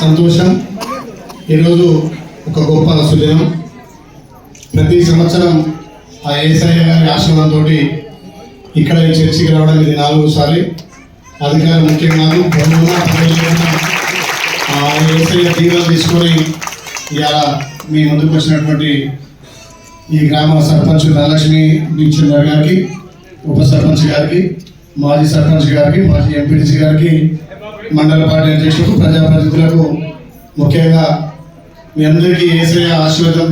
సంతోషం. ఈరోజు ఒక గొప్ప సుదినం ప్రతి సంవత్సరం ఆ ఏసయ్య గారి ఆశ్రమంతో ఇక్కడ ఈ చర్చికి రావడం ఇది నాలుగోసారి అధికారం ముఖ్యం కాదు. ఆ ఏసయ్య దీవెన తీసుకొని ఇవాళ మీ ముందుకు వచ్చినటువంటి ఈ గ్రామ సర్పంచ్ ధనలక్ష్మి బీచందర్ గారికి ఉప సర్పంచ్ గారికి మాజీ సర్పంచ్ గారికి మాజీ ఎంపీటీసీ గారికి మండల పార్టీ అధ్యక్షులకు ప్రజాప్రతినిధులకు ముఖ్యంగా మీ అందరికీ ఏసయ్య ఆశీర్వాదం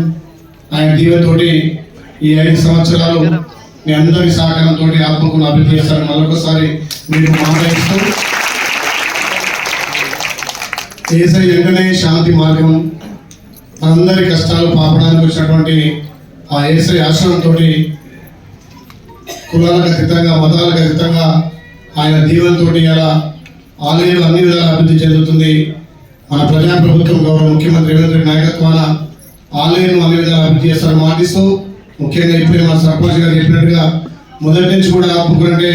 ఆయన దీవెతోటి ఈ ఐదు సంవత్సరాలు మీ అందరి సహకారంతో ఆత్మకులు అభివృద్ధి చేస్తారని మరొకసారి మీకు మాట్లాడిస్తూ ఇస్తూ ఏసై వెంటనే శాంతి మార్గం అందరి కష్టాలు పాపడానికి వచ్చినటువంటి ఆ ఏసై ఆశ్రమంతో కులాలకు అతీతంగా మతాలకు అతీతంగా ఆయన దీవెనతో ఇలా ఆలయం అన్ని విధాలు అభివృద్ధి చెందుతుంది. మన ప్రజాప్రభుత్వం గౌరవ ముఖ్యమంత్రి రేవంత్ రెడ్డి నాయకత్వాన ఆలయం అన్ని విధాలు అభివృద్ధి చేస్తారని మాటిస్తూ ముఖ్యంగా ఇప్పుడే మన సర్పంచ్ గారు చెప్పినట్టుగా మొదటి నుంచి కూడా ఆత్మకులంటే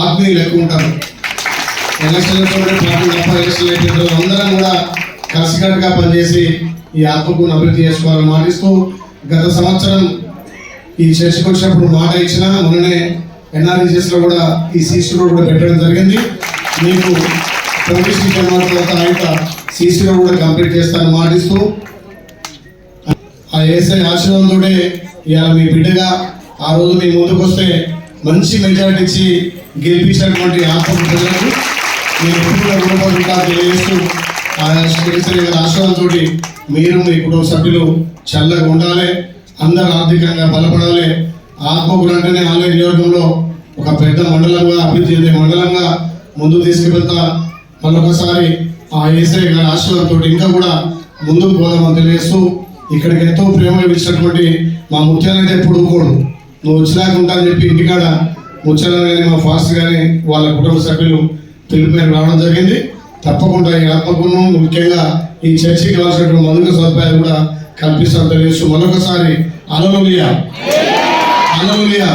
ఆత్మీయులు ఎక్కువ ఉంటారు. ఎలక్షన్లతో పార్టీ తప్ప ఎలక్షన్లు అయిపోయిన అందరం కూడా కలిసికట్టుగా పనిచేసి ఈ ఆత్మకు అభివృద్ధి చేసుకోవాలని మాటిస్తూ గత సంవత్సరం ఈ చర్చకు వచ్చినప్పుడు మాట ఇచ్చిన మొన్ననే ఎన్ఆర్ఈజెస్లో కూడా ఈ సీసీ రోడ్ కూడా పెట్టడం జరిగింది. మీకు ప్రవేశించిన తర్వాత ఆయన సీసీ రోడ్ కూడా కంప్లీట్ చేస్తానని మాటిస్తూ ఆ ఏసఐ ఆశీర్వాదంతోనే ఇవాళ మీ బిడ్డగా ఆ రోజు మీ ముందుకు వస్తే మంచి మెజారిటీ ఇచ్చి గెలిపించినటువంటి ఆత్మ ప్రజలకు మీరు ఎప్పుడు రుణపడి తెలియజేస్తూ ఆ ఆశీర్వాదంతో మీరు మీ కుటుంబ సభ్యులు చల్లగా ఉండాలి. అందరూ ఆర్థికంగా బలపడాలి. ఆత్మకులు అంటేనే ఆలయ నియోజకంలో ఒక పెద్ద మండలంగా అభివృద్ధి చెందే మండలంగా ముందుకు తీసుకువెళ్తా. మరొకసారి ఆ ఏసఐ గారి ఆశీర్వాదంతో ఇంకా కూడా ముందుకు పోదామని తెలియజేస్తూ ఇక్కడికి ఎంతో ప్రేమ ఇచ్చినటువంటి మా ముత్యాలైతే ఎప్పుడు నువ్వు వచ్చినాక ఉంటా అని చెప్పి ఇంటికాడ ముత్యాలని కానీ మా ఫాస్ట్ కానీ వాళ్ళ కుటుంబ సభ్యులు పిలుపు మేరకు రావడం జరిగింది. తప్పకుండా ఈ ఆత్మకును ముఖ్యంగా ఈ చర్చికి రాసినటువంటి మధుక సదుపాయాలు కూడా కల్పిస్తాను తెలియజేస్తూ మరొకసారి అలలులియా అలలులియా